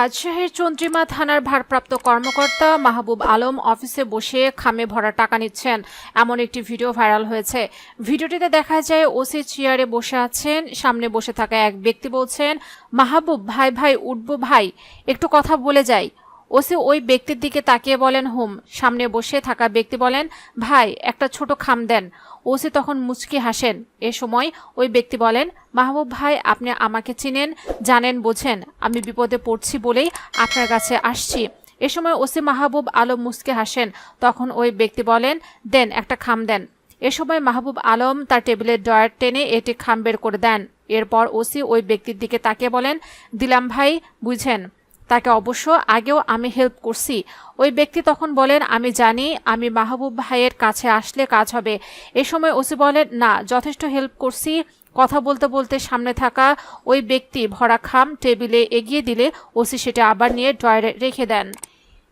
রাজশাহীর চন্দ্রিমা থানার ভারপ্রাপ্ত কর্মকর্তা মাহবুব আলম অফিসে বসে খামে ভরা টাকা নিচ্ছেন। এমন একটি ভিডিও ভাইরাল হয়েছে। ভিডিওটিতে দেখা যায়, ওসি চেয়ারে বসে আছেন, সামনে বসে থাকা এক ব্যক্তি বলছেন, মাহবুব, ভাই ভাই, উঠব ভাই। একটু কথা বলে যাই। ওসি ওই ব্যক্তির দিকে তাকিয়ে বলেন, হুম, সামনে বসে থাকা ব্যক্তি বলেন, ভাই, একটা ছোট খাম দেন। ওসি তখন মুচকি হাসেন। এ সময় ওই ব্যক্তি বলেন, মাহবুব ভাই, আপনি আমাকে চিনেন, জানেন, বোঝেন, আমি বিপদে পড়ছি বলেই আপনার কাছে আসছি। এ সময় ওসি মাহবুব আলম মুচকে হাসেন। তখন ওই ব্যক্তি বলেন, দেন, একটা খাম দেন। এ সময় মাহবুব আলম তার টেবিলের ডয়ার টেনে এটি খাম বের করে দেন। এরপর ওসি ওই ব্যক্তির দিকে তাকিয়ে বলেন, দিলাম ভাই, বুঝেন। তাকে অবশ্য আগেও আমি হেল্প করছি। ওই ব্যক্তি তখন বলেন, আমি জানি, আমি মাহবুব ভাইয়ের কাছে আসলে কাজ হবে। এ সময় ওসি বলেন, না, যথেষ্ট হেল্প করছি। কথা বলতে বলতে সামনে থাকা ওই ব্যক্তি ভরা খাম টেবিলে এগিয়ে দিলে ওসি সেটা আবার নিয়ে ড্রয়ারে রেখে দেন।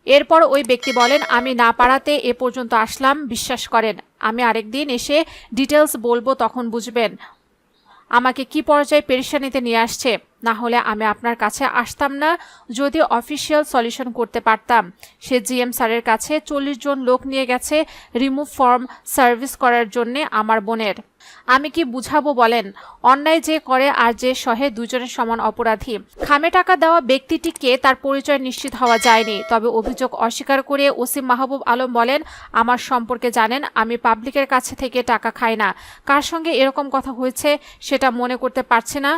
এরপর ওই ব্যক্তি বলেন, আমি না পারাতে এ পর্যন্ত আসলাম, বিশ্বাস করেন। আমি আরেকদিন এসে ডিটেলস বলব তখন বুঝবেন। আমাকে কি পর্যায়ে পেরেশানিতে নিয়ে আসছে? না হলে আমি আপনার কাছে আসতাম না, যদি অফিসিয়াল সলিউশন করতে পারতাম। সে জিএম স্যারের কাছে চল্লিশ জন লোক নিয়ে গেছে রিমুভ ফর্ম সার্ভিস করার জন্যে আমার বোনের। আমি কি বুঝাবো বলেন? অন্যায় যে করে আর যে সহে দুজনের সমান অপরাধী। খামে টাকা দেওয়া ব্যক্তিটিকে তার পরিচয় নিশ্চিত হওয়া যায়নি। তবে অভিযোগ অস্বীকার করে ওসিম মাহবুব আলম বলেন, আমার সম্পর্কে জানেন, আমি পাবলিকের কাছে থেকে টাকা খাই না। কার সঙ্গে এরকম কথা হয়েছে সেটা মনে করতে পারছি না?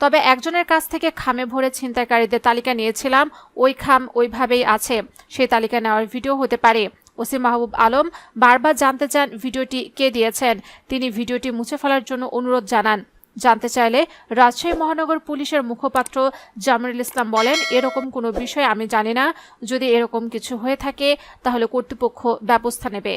তবে একজনের কাছ থেকে খামে ভরে ছিনতাইকারীদের তালিকা নিয়েছিলাম। ওই খাম ওইভাবেই আছে। সেই তালিকা নেওয়ার ভিডিও হতে পারে। ওসি মাহবুব আলম বারবার জানতে চান ভিডিওটি কে দিয়েছেন। তিনি ভিডিওটি মুছে ফেলার জন্য অনুরোধ জানান। জানতে চাইলে রাজশাহী মহানগর পুলিশের মুখপাত্র জামিরুল ইসলাম বলেন, এরকম কোনো বিষয় আমি জানি না। যদি এরকম কিছু হয়ে থাকে, তাহলে কর্তৃপক্ষ ব্যবস্থা নেবে।